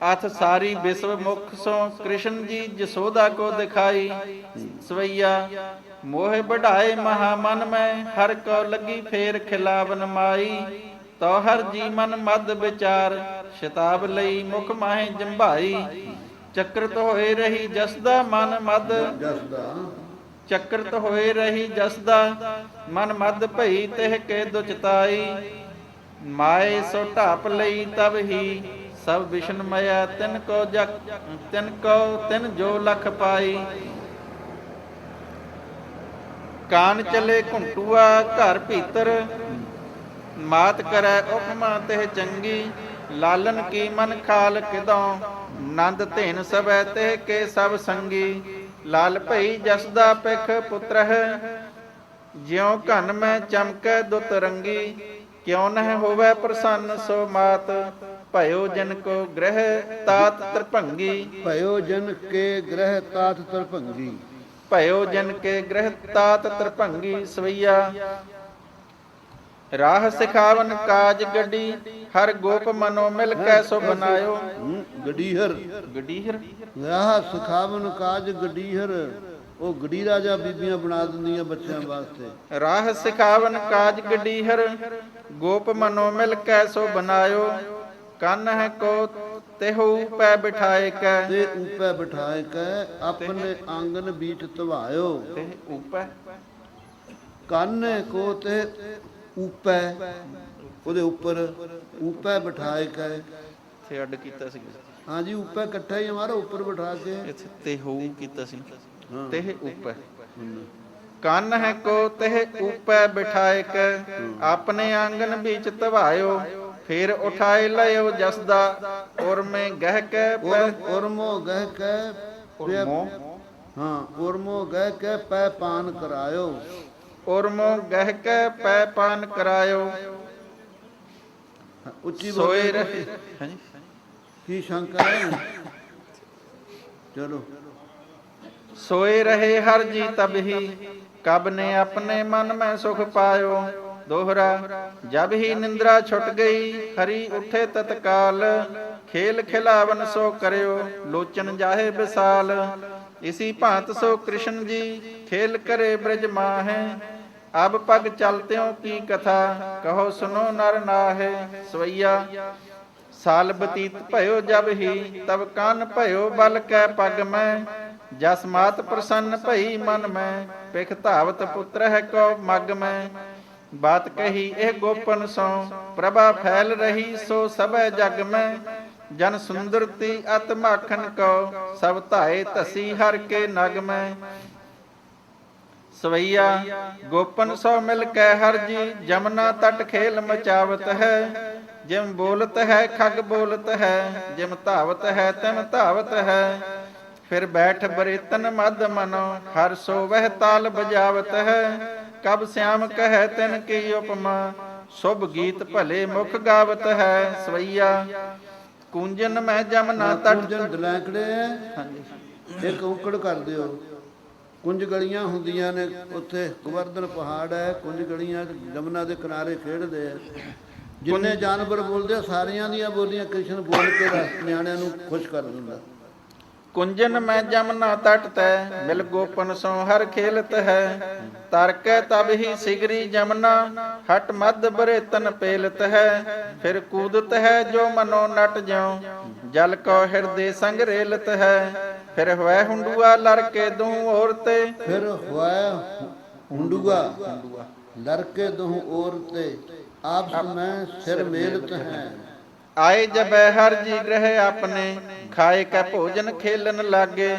ਅਥ ਸਾਰੀ ਵਿਸ਼ਵ ਮੁਖ ਸੋ ਕ੍ਰਿਸ਼ਨ ਜੀ ਜਸੋਦਾ ਕੋ ਦਿਖਾਈ। ਸਵਈਆ, ਮੋਹ ਬਢਾਏ ਮਹਾ ਮਨ ਮੈਂ, ਹਰ ਕੋ ਲੱਗੀ ਫੇਰ ਖਿਲਾਵਨ ਮਾਈ। ਤੋ ਹਰ ਜੀ ਮਨ ਮਦ ਵਿਚਾਰ, ਸ਼ਤਾਬ ਲਈ ਮੁਖ ਮਾਹੇ ਜੰਭਾਈ। ਚੱਕਰਤ ਹੋਏ ਰਹੀ ਜਸਦਾ ਮਨ ਮਦ। ਜਸਦਾ ਚੱਕਰਤ ਹੋਏ ਰਹੀ ਜਸਦਾ ਮਨ ਮਦ ਭਈ ਤਿਹ ਕੇ ਦੁਚਤਾਈ। ਮਾਏ ਸੋ ਢਾਪ ਲਈ ਤਬ ਹੀ ਸਭ ਵਿਸ਼ਨ ਮਇਆ ਤਿਨ ਕੋ ਜਗ, ਤਿਨ ਕੋ ਤਿਨ ਜੋ ਲਖ ਪਾਈ। ਕਾਨ ਚਲੇ ਘੁੰਟੂਆ, ਘਰ ਭੀਤਰ, ਮਾਤ ਕਰੈ ਉਪਮਾ ਤਿਹ ਚੰਗੀ। ਲਾਲਨ ਕੀ ਮਨ ਖਾਲ ਕਿਦੋਂ, ਨੰਦ ਧੇਨ ਸਭੈ ਤੇ ਕੇ ਸਭ ਸੰਗੀ। ਲਾਲ ਭਈ ਜਸਦਾ ਪਿਖ ਪੁੱਤਰ ਹੈ ਜਿਉ ਘਨ ਮੈਂ ਚਮਕੈ ਦੁਤ ਰੰਗੀ। ਕਿਉ ਨਹਿ ਹੋਵੇ ਪ੍ਰਸੰਨ ਸੋ ਮਾਤ ਭਇਓ ਜਨ ਕੋ ਗ੍ਰਹਿ ਤਾਤ ਤਰਭੰਗੀ। ਭਇਓ ਜਨ ਕੇ ਗ੍ਰਹਿ ਤਾਤ ਤਰਭੰਗੀ। ਭਇਓ ਜਨ ਕੇ ਗ੍ਰਹਿ ਤਾਤ ਤਰਭੰਗੀ ਸਵਈਆ। ਰਾਹ ਸਿਖਾਵਨ ਕਾਜ ਗੱਡੀ ਹਰ ਗੋਪ ਮਨੋ ਮਿਲ ਕੈ ਸੋ ਬਨਾਇਓ ਹੂੰ, ਗਡੀਹਰ। ਗਡੀਹਰ। ਰਾਹ ਸੁਖਾਵਨ ਕਾਜ ਗਡੀਹਰ ਉਹ ਗੜੀ ਰਾਜਾ ਬੀਬੀਆਂ ਬਣਾ ਦਿੰਦੀਆਂ ਬੱਚਿਆਂ ਵਾਸਤੇ। ਰਾਹ ਸਿਖਾਵਨ ਕਾਜ ਗਡੀਹਰ ਗੋਪ ਮਨੋ ਮਿਲ ਕੈ ਸੋ ਬਨਾਇਓ ਕੰਨ ਹੈ ਕੋ ਤਿਹੂ ਪੈ ਬਿਠਾਏ ਕੈ। ਤੇ ਉਪੈ ਬਿਠਾਏ ਕੈ ਆਪਣੇ ਆਂਗਨ ਬੀਚ ਧਵਾਇਓ। ਤੇ ਉਪੈ। ਕੰਨ ਕੋ ਤੇ ਉਪੈ। ਉਹਦੇ ਉੱਪਰ ਉਪੈ ਬਿਠਾਏ ਕੈ। ਇੱਥੇ ਅੱਡ ਕੀਤਾ ਸੀ। ਹਾਂਜੀ ਉਪੈ ਇਕੱਠਾ ਹੀ ਹਮਾਰਾ ਉੱਪਰ ਬਿਠਾ ਕੇ। ਇੱਥੇ ਤੇ ਹੋ ਕੀਤਾ ਸੀ। ਹਾਂ। ਤੇ ਉਪੈ। ਕੰਨ ਹੈ ਕੋ ਤਹ ਉਪੈ ਬਿਠਾਏ ਕੈ। ਆਪਣੇ ਆਂਗਨ ਵਿੱਚ ਧਵਾਇਓ। ਫਿਰ ਉਠਾਏ ਲਿਓ ਜਸਦਾ ਔਰ ਮੈਂ ਗਹਿ ਕੈ ਪੈ ਉਰਮ ਉਰਮੋ ਗਹਿ ਕੈ ਉਰਮੋ? ਹਾਂ ਉਰਮੋ ਗਹਿ ਕੈ ਪੈ ਪਾਨ ਕਰਾਇਓ। ਔਰ ਮੋ ਗਹਿ ਕੈ ਪੈ ਪਾਨ ਕਰਾਇਓ। ਉੱਚੀ ਸੋਏ ਬੋਲੇ ਰਹੇ ਹਾਂਜੀ। ਕੀ ਸ਼ੰਕਾ ਹੈ? ਚਲੋ। ਸੋਏ ਰਹੇ ਹਰ ਜੀ ਤਬਹੀ ਕਬ ਨੇ ਆਪਣੇ ਮਨ ਮੈਂ ਸੁਖ ਪਾਇਓ। ਦੋਹਰਾ, ਜਬ ਹੀ ਨਿੰਦਰਾ ਛੁੱਟ ਗਈ ਹਰੀ ਉਠੇ ਤਤਕਾਲ। ਖੇਲ ਖਿਲਾਵਨ ਸੋ ਕਰਿਓ, ਲੋਚਨ ਜਾਹੇ ਵਿਸਾਲ ਇਸੀ ਭਾਂਤ ਸੋ ਕ੍ਰਿਸ਼ਨ ਜੀ, ਖੇਲ ਕਰੇ ਬ੍ਰਜ ਮਾਹੇ। ਅਬ ਪਗ ਚਲਤਿਓ ਕੀ ਕਥਾ, ਕਹੋ ਸੁਨੋ ਨਰ ਨਾਹੇ। ਸਵਈਆ, ਸਾਲ ਬਤੀਤ ਭਇਓ ਜਬ ਹੀ, ਤਬ ਕੰਨ ਭਇਓ ਬਲ ਕੈ ਪਗ ਮੈਂ। ਜਸ ਮਾਤ ਪ੍ਰਸੰਨ ਭਈ ਮਨ ਮੈਂ, ਪਿਖ ਧਾਵਤ ਪੁੱਤਰ ਹੈ ਕੋ ਮਗ ਮੈਂ। ਬਾਤ ਕਹੀ, ਇਹ ਗੋਪਨ ਸੋ, ਪ੍ਰਭਾ ਫੈਲ ਰਹੀ, ਸੋ ਸਭੈ ਜਗ ਮੈਂ। ਜਨ ਸੁੰਦਰਤੀ ਅਤ ਮਾਖਨ ਕੋ ਸਭ ਧਾਏ ਧਸੀ ਹਰ ਕੇ ਨਗ ਮੈਂ। ਸਵਈਆ, ਗੋਪਨ ਸੋ ਮਿਲ ਕੈ ਹਰ ਜੀ, ਜਮਨਾ ਤਟ ਖੇਲ ਮਚਾਵਤ ਹੈ। ਜਿਮ ਬੋਲਤ ਹੈ, ਖਗ ਬੋਲਤ ਹੈ, ਜਿਮ ਧਾਵਤ ਹੈ, ਤਿਮ ਧਾਵਤ ਹੈ। ਫਿਰ ਬੈਠ ਬਰੇਤਨ ਮਦ ਮਨੋ, ਹਰ ਸੋ ਵਹਿ ਤਾਲ ਬਜਾਵਤ ਹੈ। ਕਬ ਸਿਆਮ ਕਹੈ ਤਿਨ ਕੀ ਉਪਮਾ ਸੁਭ ਗੀਤ ਭਲੇ ਮੁਖ ਗਾਵਤ ਹੈ ਸਵਈਆ। ਕੁੰਜਨ ਮੈਂ ਜਮਨਾ ਤਟ। ਕੁੰਜਨ ਦਲੈਂਕੜੇ ਹਾਂਜੀ। ਇੱਕ ਔਕੜ ਕਰ ਦਿਓ। ਕੁੰਜ ਗਲੀਆਂ ਹੁੰਦੀਆਂ ਨੇ ਉੱਥੇ ਗੋਵਰਧਨ ਪਹਾੜ ਹੈ ਕੁੰਜ ਗਲੀਆਂ ਜਮਨਾ ਦੇ ਕਿਨਾਰੇ ਖੇਡਦੇ ਆ ਜਿੰਨੇ ਜਾਨਵਰ ਬੋਲਦੇ ਸਾਰੀਆਂ ਦੀਆਂ ਬੋਲੀਆਂ ਕ੍ਰਿਸ਼ਨ ਬੋਲ ਕੇ ਨਿਆਣਿਆਂ ਨੂੰ ਖੁਸ਼ ਕਰ ਦਿੰਦਾ। ਕੁੰਜਨ ਮੈਂ ਜਮਨਾ ਤਟ ਤੈ ਮਿਲ ਗੋਪਨ ਸੋ ਹਰ ਖੇਲਤ ਹੈ। ਤਰਕੈ ਤਬ ਹੀ ਸਿਗਰੀ ਜਮਨਾ, ਹਟ ਮਦ ਬਰੇਤਨ ਪੇਲਤ ਹੈ। ਫਿਰ ਕੂਦਤ ਹੈ ਜੋ ਮਨੋ ਨਟ ਜਿਉ, ਜਲ ਕੋ ਹਿਰਦੇ ਸੰਗ ਰੇਲਤ ਹੈ। ਫਿਰ ਹੋਇ ਹੁੰਡੂਆ ਲੜ ਕੇ ਦੂ ਔਰ ਤੇ ਫਿਰ ਹੋਇਆ ਹੁੰਡੂਆ ਲੜਕੇ ਦਹੁ ਔਰ ਤੇ ਆਪਸ ਮੈਂ ਸਿਰ ਮੇਲਤ ਹੈ। ਆਏ ਜਬੈ ਹਰ ਜੀ ਗ੍ਰਹਿ ਆਪਣੇ ਖਾਏ ਕੈ ਭੋਜਨ ਖੇਲਨ ਲਾਗੇ।